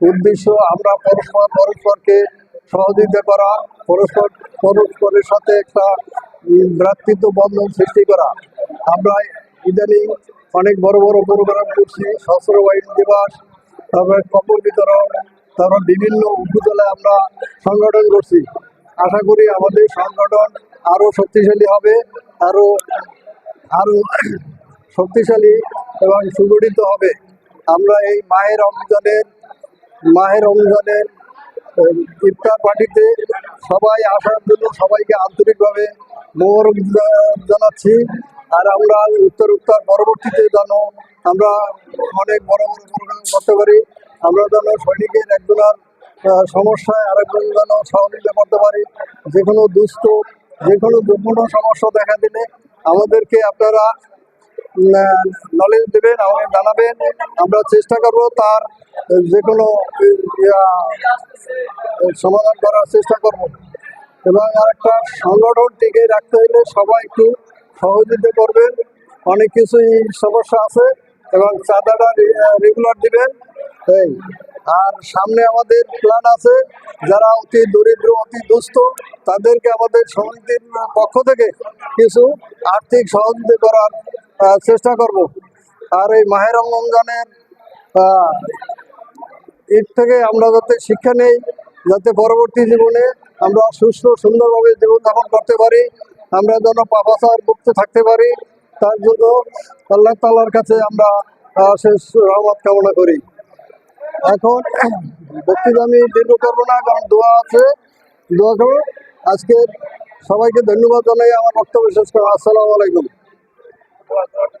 উদ্দেশ্য আমরা পরস্পর, পরস্পরকে সহযোগিতা করা, পরস্পর পরস্পরের সাথে একটা ভ্রাতৃত্ব বন্ধন সৃষ্টি করা। আমরা ইদানিং অনেক বড় বড় প্রোগ্রাম করছি, সশস্ত্র বাহিনী দিবস, তারপরে কপর বিতরণ, তারপর বিভিন্ন উপজেলায় আমরা সংগঠন করছি। আশা করি আমাদের সংগঠন আরও শক্তিশালী হবে আরও আরও শক্তিশালী এবং সুগঠিত হবে। আমরা এই মায়ের রমজানের মাহের রমজানের ইফতার পার্টিতে সবাই আসার জন্য সবাইকে আন্তরিকভাবে জা- জানাচ্ছি। আর আমরা উত্তর উত্তর পরবর্তীতে যেন আমরা অনেক বড় বড় প্রোগ্রাম করতে পারি, আমরা যেন সৈনিকের একজনের সমস্যায় আরেকজন যেন সহযোগিতা করতে পারি, যে কোনো দুস্থ যে কোনো কোনো সমস্যা দেখা দিলে আমাদেরকে আপনারা নলেজ দেবেন আমাদের জানাবেন, আমরা চেষ্টা করব তার যে কোনো সমাধান করার চেষ্টা করব। এবং আরেকটা সংগঠন টিকে রাখতে হলে সবাই একটু সহযোগিতা করবেন। অনেক কিছুই সমস্যা আছে, এবং চাঁদাটা রেগুলার দিবেন। এই, আর সামনে আমাদের প্ল্যান আছে, যারা অতি দরিদ্র, অতি দুস্থ, তাদেরকে আমাদের সমিতির পক্ষ থেকে কিছু আর্থিক সহযোগিতা করার চেষ্টা করব। আর এই মাহের রমজানের এর থেকে আমরা যাতে শিক্ষা নেই, যাতে পরবর্তী জীবনে আমরা সুস্থ, সুন্দরভাবে জীবনযাপন করতে পারি, আমরা যেন পাপাচার মুক্ত থাকতে পারি, তার জন্য আল্লাহ তাল্লার কাছে আমরা শেষ রহমত কামনা করি। এখন বক্তৃতা আমি দীর্ঘ করব না, কারণ দোয়া আছে, দোয়া আজকে সবাইকে ধন্যবাদ জানাই, আমার বক্তব্য শেষ করা আসসালামু আলাইকুম। was not